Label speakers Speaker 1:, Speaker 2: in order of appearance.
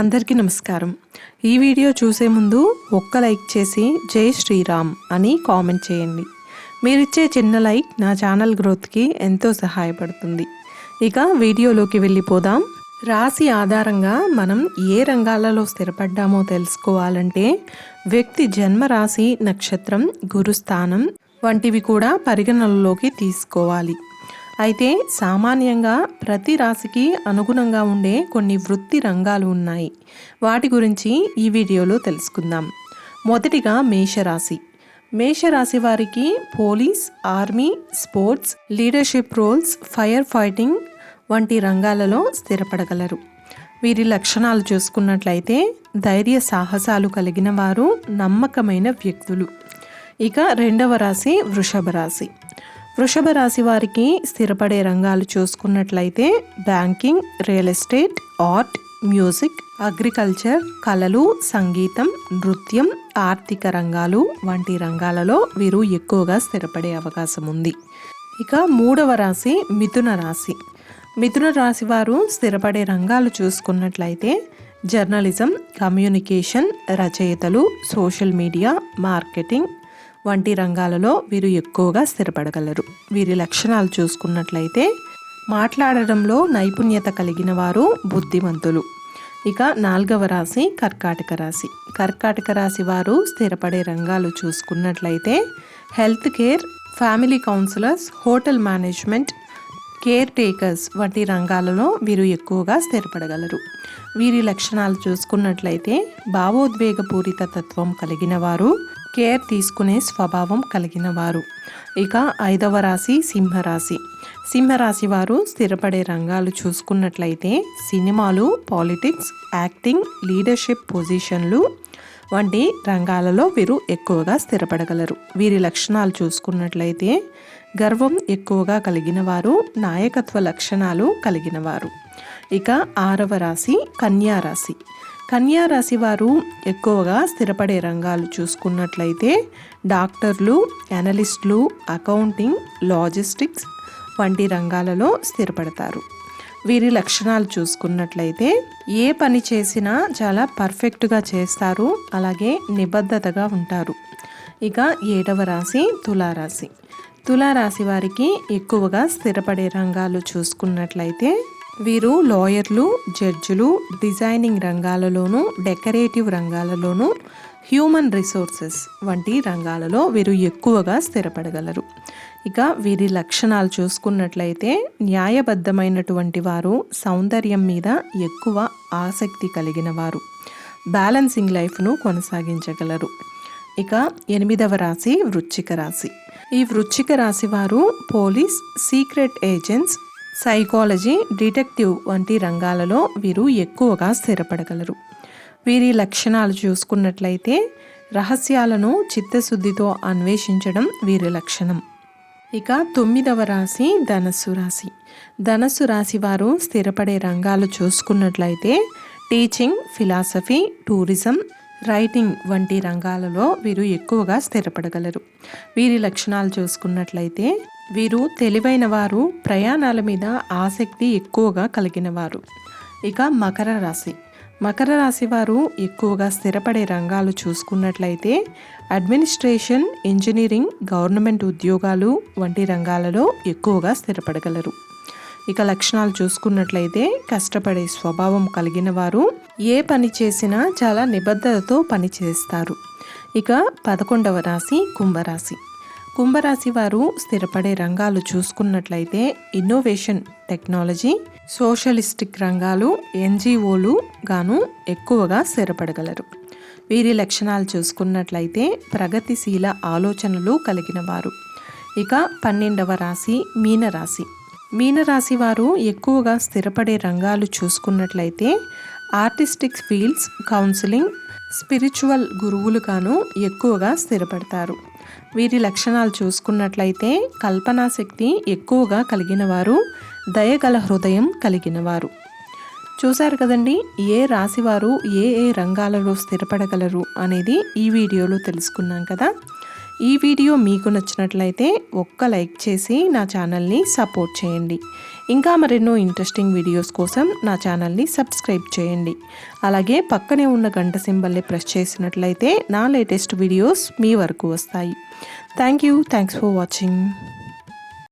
Speaker 1: అందరికీ నమస్కారం. ఈ వీడియో చూసే ముందు ఒక్క లైక్ చేసి జై శ్రీరామ్ అని కామెంట్ చేయండి. మీరిచ్చే చిన్న లైక్ నా ఛానల్ గ్రోత్కి ఎంతో సహాయపడుతుంది. ఇక వీడియోలోకి వెళ్ళిపోదాం. రాశి ఆధారంగా మనం ఏ రంగాలలో స్థిరపడ్డామో తెలుసుకోవాలంటే వ్యక్తి జన్మ రాశి నక్షత్రం గురుస్థానం వంటివి కూడా పరిగణనలోకి తీసుకోవాలి. అయితే సామాన్యంగా ప్రతి రాశికి అనుగుణంగా ఉండే కొన్ని వృత్తి రంగాలు ఉన్నాయి. వాటి గురించి ఈ వీడియోలో తెలుసుకుందాం. మొదటిగా మేషరాశి. మేషరాశి వారికి police army sports leadership roles fire fighting వంటి రంగాలలో స్థిరపడగలరు. వీరి లక్షణాలు చూసుకున్నట్లయితే ధైర్య సాహసాలు కలిగిన వారు నమ్మకమైన వ్యక్తులు. ఇక రెండవ రాశి వృషభ రాశి. వృషభ రాశి వారికి స్థిరపడే రంగాలు చూసుకున్నట్లయితే banking real estate art music agriculture కళలు సంగీతం నృత్యం ఆర్థిక రంగాలు వంటి రంగాలలో వీరు ఎక్కువగా స్థిరపడే అవకాశం ఉంది. ఇక మూడవ రాశి మిథున రాశి. మిథున రాశి వారు స్థిరపడే రంగాలు చూసుకున్నట్లయితే జర్నలిజం కమ్యూనికేషన్ రచయితలు సోషల్ మీడియా మార్కెటింగ్ వంటి రంగాలలో వీరు ఎక్కువగా స్థిరపడగలరు. వీరి లక్షణాలు చూసుకున్నట్లయితే మాట్లాడడంలో నైపుణ్యత కలిగిన వారు బుద్ధిమంతులు. ఇక నాలుగవ రాశి కర్కాటక రాశి. కర్కాటక రాశి వారు స్థిరపడే రంగాలు చూసుకున్నట్లయితే health care family counsellors hotel management care takers వంటి రంగాలలో వీరు ఎక్కువగా స్థిరపడగలరు. వీరి లక్షణాలు చూసుకున్నట్లయితే భావోద్వేగపూరిత తత్వం కలిగిన వారు కేర్ తీసుకునే స్వభావం కలిగిన వారు ఇక ఐదవ రాశి సింహరాశి. సింహరాశి వారు స్థిరపడే రంగాలు చూసుకున్నట్లయితే సినిమాలు పాలిటిక్స్ యాక్టింగ్ లీడర్షిప్ పొజిషన్లు వంటి రంగాలలో వీరు ఎక్కువగా స్థిరపడగలరు. వీరి లక్షణాలు చూసుకున్నట్లయితే గర్వం ఎక్కువగా కలిగిన వారు నాయకత్వ లక్షణాలు కలిగిన వారు ఇక ఆరవ రాశి కన్యా రాశి. కన్యా రాశి వారు ఎక్కువగా స్థిరపడే రంగాలు చూసుకున్నట్లయితే డాక్టర్లు అనలిస్టులు అకౌంటింగ్ లాజిస్టిక్స్ వంటి రంగాలలో స్థిరపడతారు. వీరి లక్షణాలు చూసుకున్నట్లయితే ఏ పని చేసినా చాలా పర్ఫెక్ట్గా చేస్తారు అలాగే నిబద్ధతగా ఉంటారు. ఇక ఏడవ రాశి తులారాశి. తులారాశి వారికి ఎక్కువగా స్థిరపడే రంగాలు చూసుకున్నట్లయితే వీరు లాయర్లు జడ్జిలు డిజైనింగ్ రంగాలలోనూ డెకరేటివ్ రంగాలలోనూ హ్యూమన్ రిసోర్సెస్ వంటి రంగాలలో వీరు ఎక్కువగా స్థిరపడగలరు. ఇక వీరి లక్షణాలు చూసుకున్నట్లయితే న్యాయబద్ధమైనటువంటి వారు సౌందర్యం మీద ఎక్కువ ఆసక్తి కలిగిన వారు. బ్యాలెన్సింగ్ లైఫ్ను కొనసాగించగలరు. ఇక ఎనిమిదవ రాశి వృచ్చిక రాశి. ఈ వృచ్చిక రాశి వారు police secret agents psychology detective వంటి రంగాలలో వీరు ఎక్కువగా స్థిరపడగలరు. వీరి లక్షణాలు చూసుకున్నట్లయితే రహస్యాలను చిత్తశుద్ధితో అన్వేషించడం వీరి లక్షణం. ఇక తొమ్మిదవ రాశి ధనస్సు రాశి. ధనస్సు రాశి వారు స్థిరపడే రంగాలు చూసుకున్నట్లయితే టీచింగ్ ఫిలాసఫీ టూరిజం రైటింగ్ వంటి రంగాలలో వీరు ఎక్కువగా స్థిరపడగలరు. వీరి లక్షణాలు చూసుకున్నట్లయితే వీరు తెలివైన వారు ప్రయాణాల మీద ఆసక్తి ఎక్కువగా కలిగిన వారు ఇక మకర రాశి. మకర రాశి వారు ఎక్కువగా స్థిరపడే రంగాలు చూసుకున్నట్లయితే అడ్మినిస్ట్రేషన్ ఇంజనీరింగ్ గవర్నమెంట్ ఉద్యోగాలు వంటి రంగాలలో ఎక్కువగా స్థిరపడగలరు. ఇక లక్షణాలు చూసుకున్నట్లయితే కష్టపడే స్వభావం కలిగిన వారు ఏ పని చేసినా చాలా నిబద్ధతతో పని చేస్తారు ఇక పదకొండవ రాశి కుంభరాశి. కుంభరాశి వారు స్థిరపడే రంగాలు చూసుకున్నట్లయితే ఇన్నోవేషన్ టెక్నాలజీ సోషలిస్టిక్ రంగాలు ఎన్జిఓలు గాను ఎక్కువగా స్థిరపడగలరు. వీరి లక్షణాలు చూసుకున్నట్లయితే ప్రగతిశీల ఆలోచనలు కలిగిన వారు. ఇక పన్నెండవ రాశి మీనరాశి. మీనరాశి వారు ఎక్కువగా స్థిరపడే రంగాలు చూసుకున్నట్లయితే ఆర్టిస్టిక్ ఫీల్డ్స్ కౌన్సిలింగ్ స్పిరిచువల్ గురువులుగాను ఎక్కువగా స్థిరపడతారు. వీరి లక్షణాలు చూసుకున్నట్లయితే కల్పనా శక్తి ఎక్కువగా కలిగినవారు దయగల హృదయం కలిగినవారు. చూశారు కదండి ఏ రాశివారు ఏ ఏ రంగాలలో స్థిరపడగలరు అనేది ఈ వీడియోలో తెలుసుకున్నాం కదా. ఈ వీడియో మీకు నచ్చినట్లయితే ఒక్క లైక్ చేసి నా ఛానల్ని సపోర్ట్ చేయండి. ఇంకా మరెన్నో ఇంట్రెస్టింగ్ వీడియోస్ కోసం నా ఛానల్ని సబ్స్క్రైబ్ చేయండి. అలాగే పక్కనే ఉన్న గంట సింబల్ని ప్రెస్ చేసినట్లయితే నా లేటెస్ట్ వీడియోస్ మీ వరకు వస్తాయి. Thank you thanks for watching